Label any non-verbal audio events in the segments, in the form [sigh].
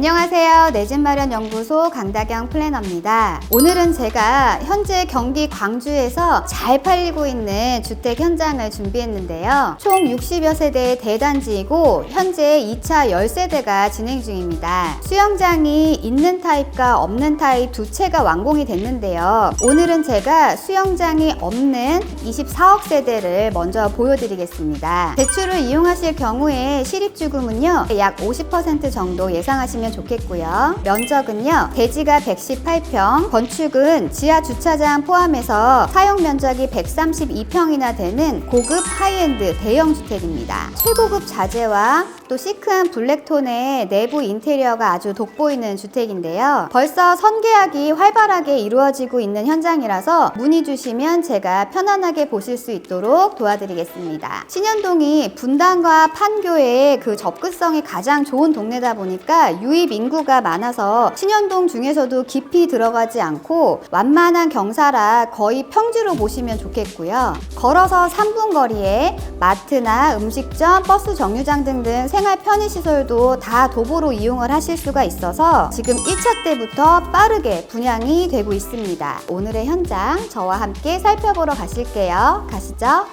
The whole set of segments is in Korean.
안녕하세요. 내 집 마련 연구소 강다경 플래너입니다. 오늘은 제가 현재 경기 광주에서 잘 팔리고 있는 주택 현장을 준비했는데요. 총 60여 세대의 대단지이고 현재 2차 열세대가 진행 중입니다. 수영장이 있는 타입과 없는 타입 두 채가 완공이 됐는데요. 오늘은 제가 수영장이 없는 24억 세대를 먼저 보여드리겠습니다. 대출을 이용하실 경우에 실입주금은요 약 50% 정도 예상하시면 좋겠고요. 면적은요 대지가 118평, 건축은 지하 주차장 포함해서 사용 면적이 132평이나 되는 고급 하이엔드 대형 주택입니다. 최고급 자재와 또 시크한 블랙톤의 내부 인테리어가 아주 돋보이는 주택인데요. 벌써 선계약이 활발하게 이루어지고 있는 현장이라서 문의 주시면 제가 편안하게 보실 수 있도록 도와드리겠습니다. 신현동이 분당과 판교의 그 접근성이 가장 좋은 동네다 보니까 유입 인구가 많아서 신현동 중에서도 깊이 들어가지 않고 완만한 경사라 거의 평지로 보시면 좋겠고요. 걸어서 3분 거리에 마트나 음식점, 버스 정류장 등등 생활 편의 시설도 다 도보로 이용을 하실 수가 있어서 지금 1차 때부터 빠르게 분양이 되고 있습니다. 오늘의 현장 저와 함께 살펴보러 가실게요. 가시죠.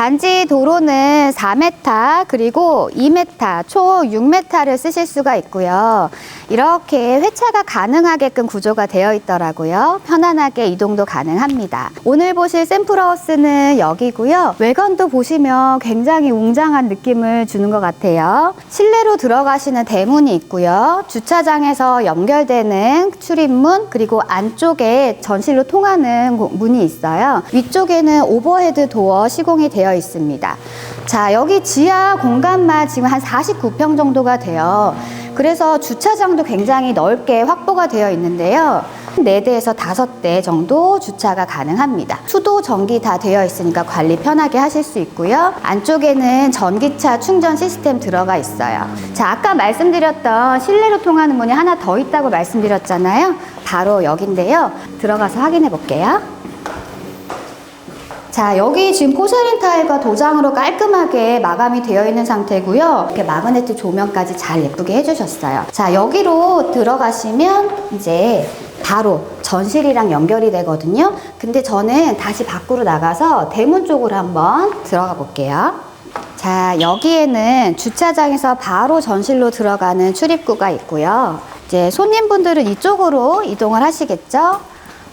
단지 도로는 4m 그리고 2m, 초 6m를 쓰실 수가 있고요. 이렇게 회차가 가능하게끔 구조가 되어 있더라고요. 편안하게 이동도 가능합니다. 오늘 보실 샘플하우스는 여기고요. 외관도 보시면 굉장히 웅장한 느낌을 주는 것 같아요. 실내로 들어가시는 대문이 있고요. 주차장에서 연결되는 출입문 그리고 안쪽에 전실로 통하는 고- 문이 있어요. 위쪽에는 오버헤드 도어 시공이 되어 있습니다. 자, 여기 지하 공간만 지금 한 49평 정도가 돼요. 그래서 주차장도 굉장히 넓게 확보가 되어 있는데요. 4대에서 5대 정도 주차가 가능합니다. 수도 전기 다 되어 있으니까 관리 편하게 하실 수 있고요. 안쪽에는 전기차 충전 시스템 들어가 있어요. 자, 아까 말씀드렸던 실내로 통하는 문이 하나 더 있다고 말씀드렸잖아요. 바로 여긴데요. 들어가서 확인해 볼게요. 자, 여기 지금 포세린 타일과 도장으로 깔끔하게 마감이 되어 있는 상태고요. 이렇게 마그네틱 조명까지 잘 예쁘게 해주셨어요. 자, 여기로 들어가시면 이제 바로 전실이랑 연결이 되거든요. 근데 저는 다시 밖으로 나가서 대문 쪽으로 한번 들어가 볼게요. 자, 여기에는 주차장에서 바로 전실로 들어가는 출입구가 있고요. 이제 손님분들은 이쪽으로 이동을 하시겠죠?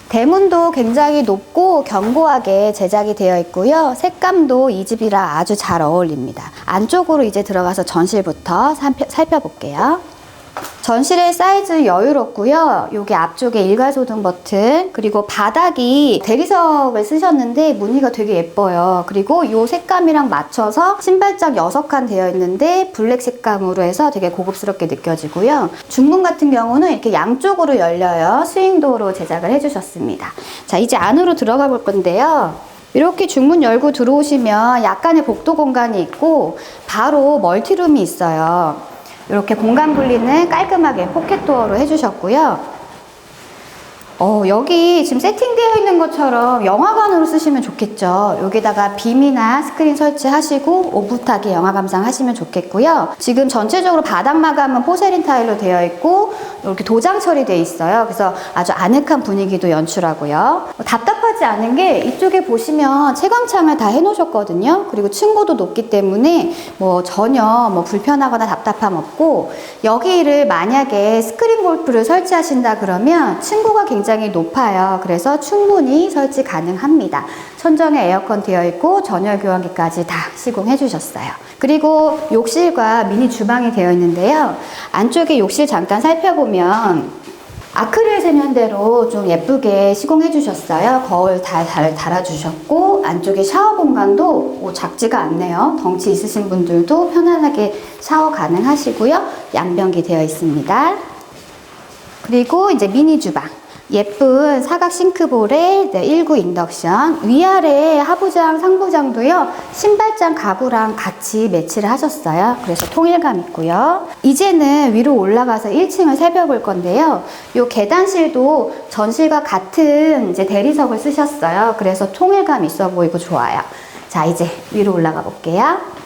대문도 굉장히 높고 견고하게 제작이 되어 있고요. 색감도 이 집이랑 아주 잘 어울립니다. 안쪽으로 이제 들어가서 전실부터 살펴, 살펴볼게요. 전실의 사이즈 여유롭고요. 여기 앞쪽에 일괄소등 버튼 그리고 바닥이 대리석을 쓰셨는데 무늬가 되게 예뻐요. 그리고 이 색감이랑 맞춰서 신발장 6칸 되어 있는데 블랙 색감으로 해서 되게 고급스럽게 느껴지고요. 중문 같은 경우는 이렇게 양쪽으로 열려요. 스윙도어로 제작을 해주셨습니다. 자 이제 안으로 들어가 볼 건데요. 이렇게 중문 열고 들어오시면 약간의 복도 공간이 있고 바로 멀티룸이 있어요. 이렇게 공간 분리는 깔끔하게 포켓 도어로 해주셨고요. 어, 여기 지금 세팅되어 있는 것처럼 영화관으로 쓰시면 좋겠죠. 여기다가 빔이나 스크린 설치하시고 오붓하게 영화 감상하시면 좋겠고요. 지금 전체적으로 바닥 마감은 포세린 타일로 되어 있고 이렇게 도장 처리되어 있어요. 그래서 아주 아늑한 분위기도 연출하고요. 어, 답답하지 않은 게 이쪽에 보시면 채광창을 다 해놓으셨거든요. 그리고 층고도 높기 때문에 뭐 전혀 뭐 불편하거나 답답함 없고 여기를 만약에 스크린 골프를 설치하신다 그러면 층고가 굉장히 높아요. 그래서 충분히 설치 가능합니다. 천정에 에어컨 되어 있고 전열 교환기까지 다 시공해 주셨어요. 그리고 욕실과 미니 주방이 되어 있는데요. 안쪽에 욕실 잠깐 살펴보면 아크릴 세면대로 좀 예쁘게 시공해 주셨어요. 거울 다잘 달아 주셨고 안쪽에 샤워 공간도 오, 작지가 않네요. 덩치 있으신 분들도 편안하게 샤워 가능하시고요. 양변기 되어 있습니다. 그리고 이제 미니 주방. 예쁜 사각 싱크볼에 네, 19 인덕션 위아래 하부장 상부장도요 신발장 가구랑 같이 매치를 하셨어요. 그래서 통일감 있고요. 이제는 위로 올라가서 1층을 살펴볼 건데요. 요 계단실도 전실과 같은 이제 대리석을 쓰셨어요. 그래서 통일감 있어 보이고 좋아요. 자 이제 위로 올라가 볼게요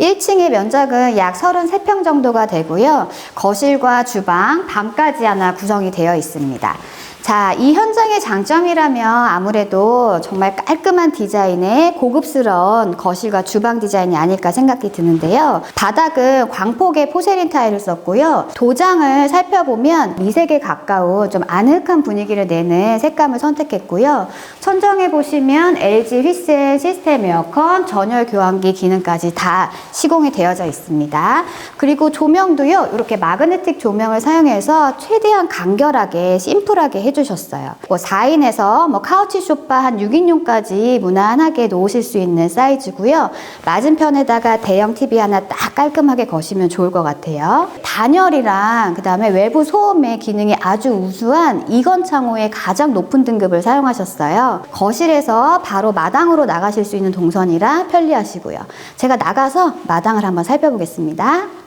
1층의 면적은 약 33평 정도가 되고요. 거실과 주방, 방까지 하나 구성이 되어 있습니다. 자, 이 현장의 장점이라면 아무래도 정말 깔끔한 디자인의 고급스러운 거실과 주방 디자인이 아닐까 생각이 드는데요. 바닥은 광폭의 포세린 타일을 썼고요. 도장을 살펴보면 미색에 가까운 좀 아늑한 분위기를 내는 색감을 선택했고요. 천정에 보시면 LG 휘센 시스템 에어컨 전열 교환기 기능까지 다 시공이 되어져 있습니다. 그리고 조명도요. 이렇게 마그네틱 조명을 사용해서 최대한 간결하게 심플하게 해 주셨어요. 뭐 4인에서 뭐 카우치 소파 한 6인용까지 무난하게 놓으실 수 있는 사이즈고요. 맞은편에다가 대형 TV 하나 딱 깔끔하게 거시면 좋을 것 같아요. 단열이랑 그다음에 외부 소음의 기능이 아주 우수한 이건 창호의 가장 높은 등급을 사용하셨어요. 거실에서 바로 마당으로 나가실 수 있는 동선이라 편리하시고요. 제가 나가서 마당을 한번 살펴보겠습니다.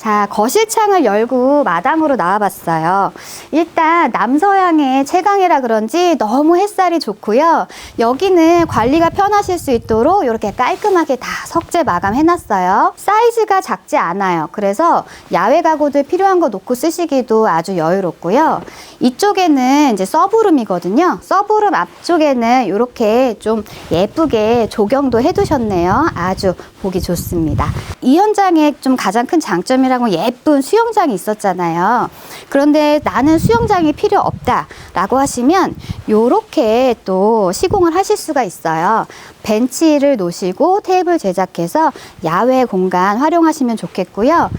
자, 거실 창을 열고 마당으로 나와봤어요. 일단 남서향의 채광이라 그런지 너무 햇살이 좋고요. 여기는 관리가 편하실 수 있도록 이렇게 깔끔하게 다 석재 마감해놨어요. 사이즈가 작지 않아요. 그래서 야외 가구들 필요한 거 놓고 쓰시기도 아주 여유롭고요. 이쪽에는 이제 서브룸이거든요. 서브룸 앞쪽에는 이렇게 좀 예쁘게 조경도 해두셨네요. 아주 보기 좋습니다. 이 현장의 좀 가장 큰 장점이 라고 예쁜 수영장이 있었잖아요. 그런데 나는 수영장이 필요 없다라고 하시면 이렇게 또 시공을 하실 수가 있어요. 벤치를 놓으시고 테이블 제작해서 야외 공간 활용하시면 좋겠고요.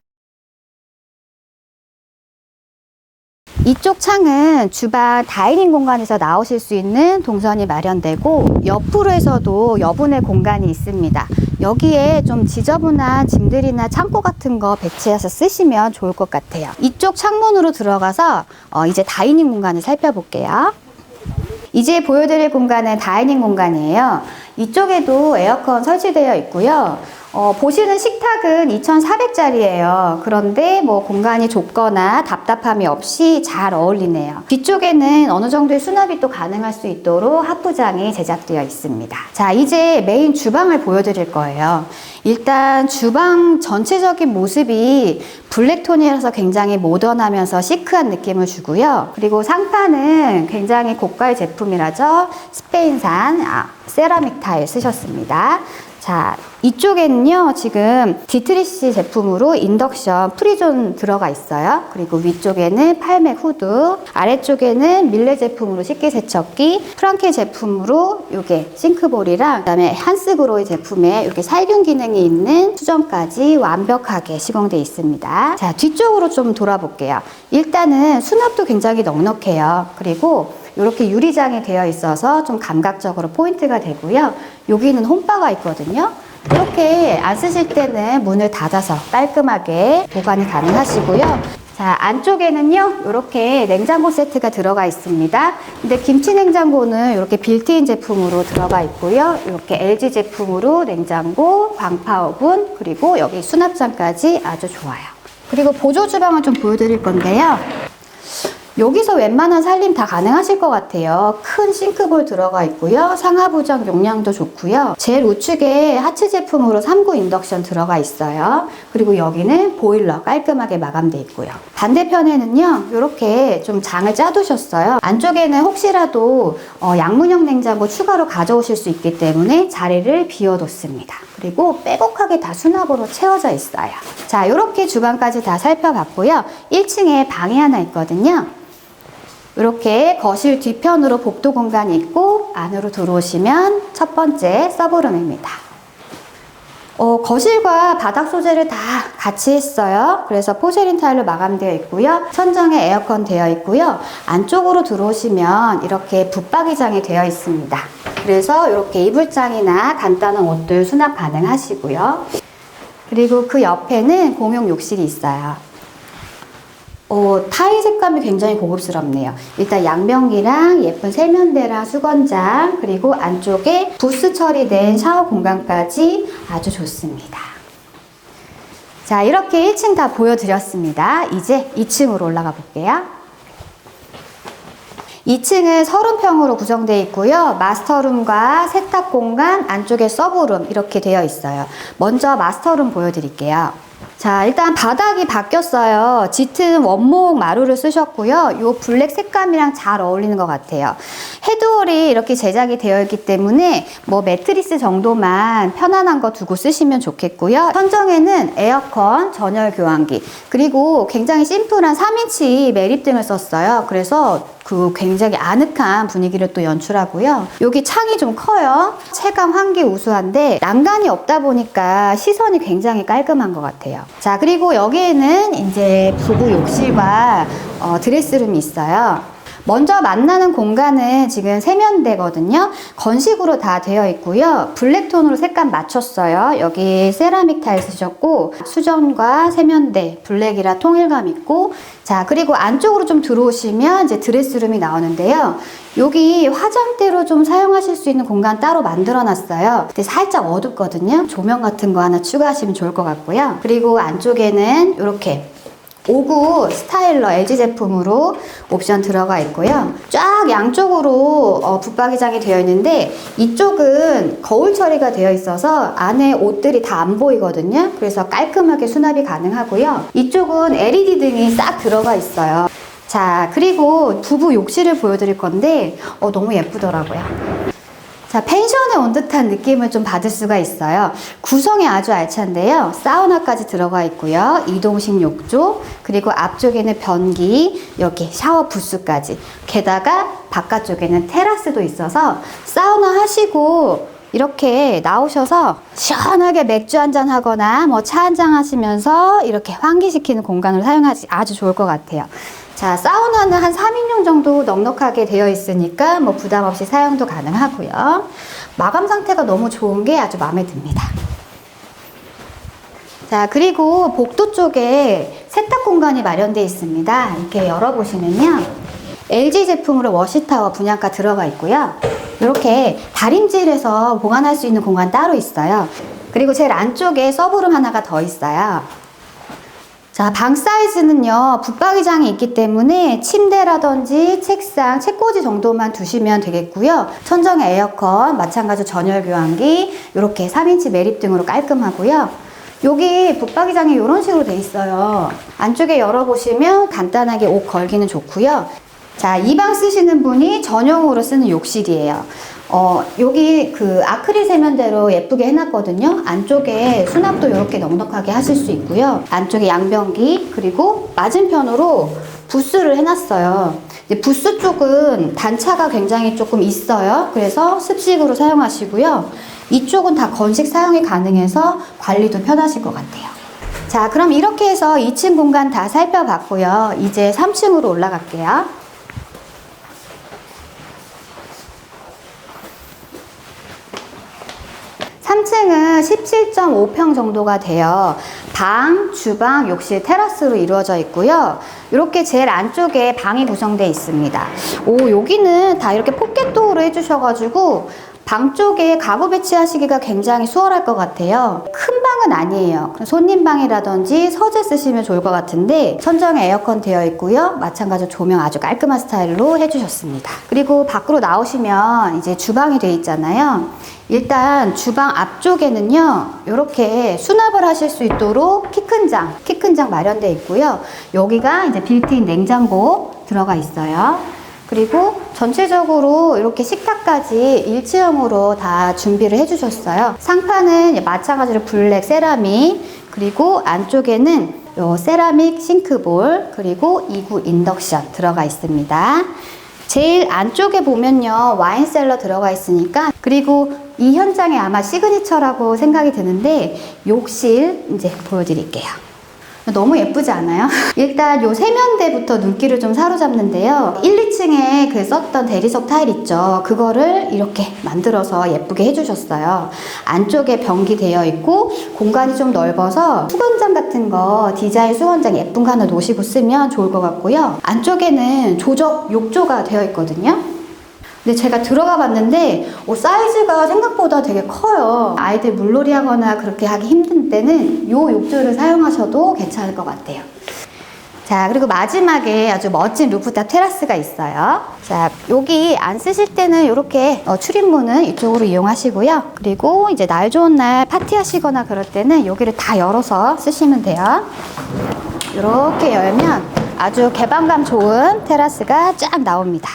이쪽 창은 주방 다이닝 공간에서 나오실 수 있는 동선이 마련되고 옆으로 해서도 여분의 공간이 있습니다. 여기에 좀 지저분한 짐들이나 창고 같은 거 배치해서 쓰시면 좋을 것 같아요. 이쪽 창문으로 들어가서 어, 이제 다이닝 공간을 살펴볼게요. 이제 보여드릴 공간은 다이닝 공간이에요. 이쪽에도 에어컨 설치되어 있고요. 어, 보시는 식탁은 2,400짜리예요. 그런데 뭐 공간이 좁거나 답답함이 없이 잘 어울리네요. 뒤쪽에는 어느 정도의 수납이 또 가능할 수 있도록 하부장이 제작되어 있습니다. 자, 이제 메인 주방을 보여드릴 거예요. 일단 주방 전체적인 모습이 블랙톤이라서 굉장히 모던하면서 시크한 느낌을 주고요. 그리고 상판은 굉장히 고가의 제품이라죠. 스페인산 아, 세라믹 타일 쓰셨습니다. 자, 이쪽에는요, 지금 디트리시 제품으로 인덕션 프리존 들어가 있어요. 그리고 위쪽에는 팔맥 후드, 아래쪽에는 밀레 제품으로 식기세척기, 프랑케 제품으로 요게 싱크볼이랑 그다음에 한스그로이 제품에 이렇게 살균 기능이 있는 수정까지 완벽하게 시공되어 있습니다. 자, 뒤쪽으로 좀 돌아볼게요. 일단은 수납도 굉장히 넉넉해요. 그리고 이렇게 유리장이 되어 있어서 좀 감각적으로 포인트가 되고요. 여기는 홈바가 있거든요. 이렇게 안 쓰실 때는 문을 닫아서 깔끔하게 보관이 가능하시고요. 자, 안쪽에는요, 이렇게 냉장고 세트가 들어가 있습니다. 근데 김치 냉장고는 이렇게 빌트인 제품으로 들어가 있고요. 이렇게 LG 제품으로 냉장고, 광파 오븐, 그리고 여기 수납장까지 아주 좋아요. 그리고 보조 주방을 좀 보여드릴 건데요. 여기서 웬만한 살림 다 가능하실 것 같아요. 큰 싱크볼 들어가 있고요. 상하부장 용량도 좋고요. 제일 우측에 하츠 제품으로 3구 인덕션 들어가 있어요. 그리고 여기는 보일러 깔끔하게 마감돼 있고요. 반대편에는요. 이렇게 좀 장을 짜두셨어요. 안쪽에는 혹시라도 어, 양문형 냉장고 추가로 가져오실 수 있기 때문에 자리를 비워뒀습니다. 그리고 빼곡하게 다 수납으로 채워져 있어요. 자, 이렇게 주방까지 다 살펴봤고요. 1층에 방이 하나 있거든요. 이렇게 거실 뒤편으로 복도 공간이 있고 안으로 들어오시면 첫 번째 서브룸입니다. 어, 거실과 바닥 소재를 다 같이 했어요. 그래서 포세린 타일로 마감되어 있고요. 천정에 에어컨 되어 있고요. 안쪽으로 들어오시면 이렇게 붙박이장이 되어 있습니다. 그래서 이렇게 이불장이나 간단한 옷들 수납 가능하시고요. 그리고 그 옆에는 공용 욕실이 있어요. 어, 타일 색감이 굉장히 고급스럽네요. 일단 양변기랑 예쁜 세면대랑 수건장 그리고 안쪽에 부스 처리된 샤워 공간까지 아주 좋습니다. 자, 이렇게 1층 다 보여드렸습니다. 이제 2층으로 올라가 볼게요. 2층은 서른평으로 구성되어 있고요. 마스터룸과 세탁 공간, 안쪽에 서브룸 이렇게 되어 있어요. 먼저 마스터룸 보여드릴게요. 자, 일단 바닥이 바뀌었어요. 짙은 원목 마루를 쓰셨고요. 이 블랙 색감이랑 잘 어울리는 것 같아요. 헤드홀이 이렇게 제작이 되어 있기 때문에 뭐 매트리스 정도만 편안한 거 두고 쓰시면 좋겠고요. 천정에는 에어컨, 전열 교환기, 그리고 굉장히 심플한 3인치 매립등을 썼어요. 그래서 그 굉장히 아늑한 분위기를 또 연출하고요. 여기 창이 좀 커요. 체감 환기 우수한데 난간이 없다 보니까 시선이 굉장히 깔끔한 것 같아요. 자, 그리고 여기에는 이제 부부 욕실과 어, 드레스룸이 있어요. 먼저 만나는 공간은 지금 세면대거든요. 건식으로 다 되어 있고요. 블랙톤으로 색감 맞췄어요. 여기 세라믹 타일 쓰셨고 수전과 세면대 블랙이라 통일감 있고 자 그리고 안쪽으로 좀 들어오시면 이제 드레스룸이 나오는데요. 여기 화장대로 좀 사용하실 수 있는 공간 따로 만들어 놨어요. 근데 살짝 어둡거든요. 조명 같은 거 하나 추가하시면 좋을 것 같고요. 그리고 안쪽에는 이렇게 59 스타일러 LG 제품으로 옵션 들어가 있고요. 쫙 양쪽으로 어, 붙박이장이 되어 있는데 이쪽은 거울 처리가 되어 있어서 안에 옷들이 다 안 보이거든요. 그래서 깔끔하게 수납이 가능하고요. 이쪽은 LED 등이 싹 들어가 있어요. 자, 그리고 부부 욕실을 보여드릴 건데 어, 너무 예쁘더라고요. 자, 펜션에 온 듯한 느낌을 좀 받을 수가 있어요. 구성이 아주 알찬데요. 사우나까지 들어가 있고요. 이동식 욕조, 그리고 앞쪽에는 변기, 여기 샤워 부스까지. 게다가 바깥쪽에는 테라스도 있어서 사우나 하시고 이렇게 나오셔서 시원하게 맥주 한잔 하거나 뭐 차 한잔 하시면서 이렇게 환기시키는 공간을 사용하기 아주 좋을 것 같아요. 자, 사우나는 한 3인용 정도 넉넉하게 되어 있으니까 뭐 부담 없이 사용도 가능하고요. 마감 상태가 너무 좋은 게 아주 마음에 듭니다. 자, 그리고 복도 쪽에 세탁 공간이 마련되어 있습니다. 이렇게 열어보시면요. LG 제품으로 워시타워 분양가 들어가 있고요. 이렇게 다림질해서 보관할 수 있는 공간 따로 있어요. 그리고 제일 안쪽에 서브룸 하나가 더 있어요. 자, 방 사이즈는요, 붙박이장이 있기 때문에 침대라든지 책상, 책꽂이 정도만 두시면 되겠고요. 천정에 에어컨, 마찬가지로 전열 교환기, 이렇게 3인치 매립 등으로 깔끔하고요. 여기 붙박이장이 이런 식으로 돼 있어요. 안쪽에 열어보시면 간단하게 옷 걸기는 좋고요. 자, 이 방 쓰시는 분이 전용으로 쓰는 욕실이에요. 어, 여기 그 아크릴 세면대로 예쁘게 해놨거든요. 안쪽에 수납도 이렇게 넉넉하게 하실 수 있고요. 안쪽에 양변기, 그리고 맞은편으로 부스를 해놨어요. 부스 쪽은 단차가 굉장히 조금 있어요. 그래서 습식으로 사용하시고요. 이쪽은 다 건식 사용이 가능해서 관리도 편하실 것 같아요. 자, 그럼 이렇게 해서 2층 공간 다 살펴봤고요. 이제 3층으로 올라갈게요. 3층은 17.5평 정도가 돼요. 방, 주방, 욕실, 테라스로 이루어져 있고요. 이렇게 제일 안쪽에 방이 구성되어 있습니다. 오, 여기는 다 이렇게 포켓 도어로 해주셔가지고 방 쪽에 가구 배치하시기가 굉장히 수월할 것 같아요. 큰 방은 아니에요. 손님 방이라든지 서재 쓰시면 좋을 것 같은데 천정에 에어컨 되어 있고요. 마찬가지로 조명 아주 깔끔한 스타일로 해주셨습니다. 그리고 밖으로 나오시면 이제 주방이 되어 있잖아요. 일단 주방 앞쪽에는요, 이렇게 수납을 하실 수 있도록 키 큰 장, 키 큰 장 마련되어 있고요. 여기가 이제 빌트인 냉장고 들어가 있어요. 그리고 전체적으로 이렇게 식탁까지 일체형으로 다 준비를 해주셨어요. 상판은 마찬가지로 블랙 세라믹, 그리고 안쪽에는 요 세라믹 싱크볼, 그리고 2구 인덕션 들어가 있습니다. 제일 안쪽에 보면요 와인 셀러 들어가 있으니까 그리고 이 현장에 아마 시그니처라고 생각이 드는데 욕실 이제 보여드릴게요 너무 예쁘지 않아요? [laughs] 일단 요 세면대부터 눈길을 좀 사로잡는데요. 1, 2층에 그 썼던 대리석 타일 있죠. 그거를 이렇게 만들어서 예쁘게 해주셨어요. 안쪽에 변기 되어 있고 공간이 좀 넓어서 수건장 같은 거 디자인 수건장 예쁜 거 하나 놓으시고 쓰면 좋을 것 같고요. 안쪽에는 조적 욕조가 되어 있거든요. 근데 제가 들어가 봤는데 어, 사이즈가 생각보다 되게 커요. 아이들 물놀이 하거나 그렇게 하기 힘든 때는 이 욕조를 사용하셔도 괜찮을 것 같아요. 자, 그리고 마지막에 아주 멋진 루프탑 테라스가 있어요. 자, 여기 안 쓰실 때는 이렇게 어, 출입문은 이쪽으로 이용하시고요. 그리고 이제 날 좋은 날 파티하시거나 그럴 때는 여기를 다 열어서 쓰시면 돼요. 이렇게 열면 아주 개방감 좋은 테라스가 쫙 나옵니다.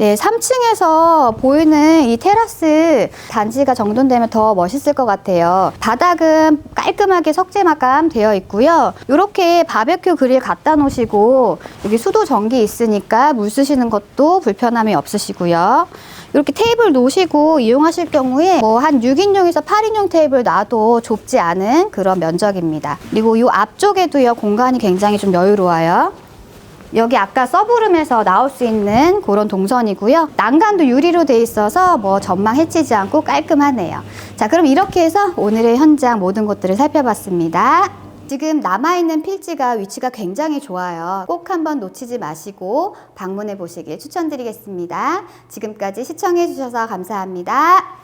네, 3층에서 보이는 이 테라스 단지가 정돈되면 더 멋있을 것 같아요. 바닥은 깔끔하게 석재 마감 되어 있고요. 이렇게 바베큐 그릴 갖다 놓으시고 여기 수도 전기 있으니까 물 쓰시는 것도 불편함이 없으시고요. 이렇게 테이블 놓으시고 이용하실 경우에 뭐 한 6인용에서 8인용 테이블 놔도 좁지 않은 그런 면적입니다. 그리고 이 앞쪽에도요 공간이 굉장히 좀 여유로워요. 여기 아까 서브룸에서 나올 수 있는 그런 동선이고요. 난간도 유리로 돼 있어서 뭐 전망 해치지 않고 깔끔하네요. 자, 그럼 이렇게 해서 오늘의 현장 모든 곳들을 살펴봤습니다. 지금 남아있는 필지가 위치가 굉장히 좋아요. 꼭 한번 놓치지 마시고 방문해 보시길 추천드리겠습니다. 지금까지 시청해 주셔서 감사합니다.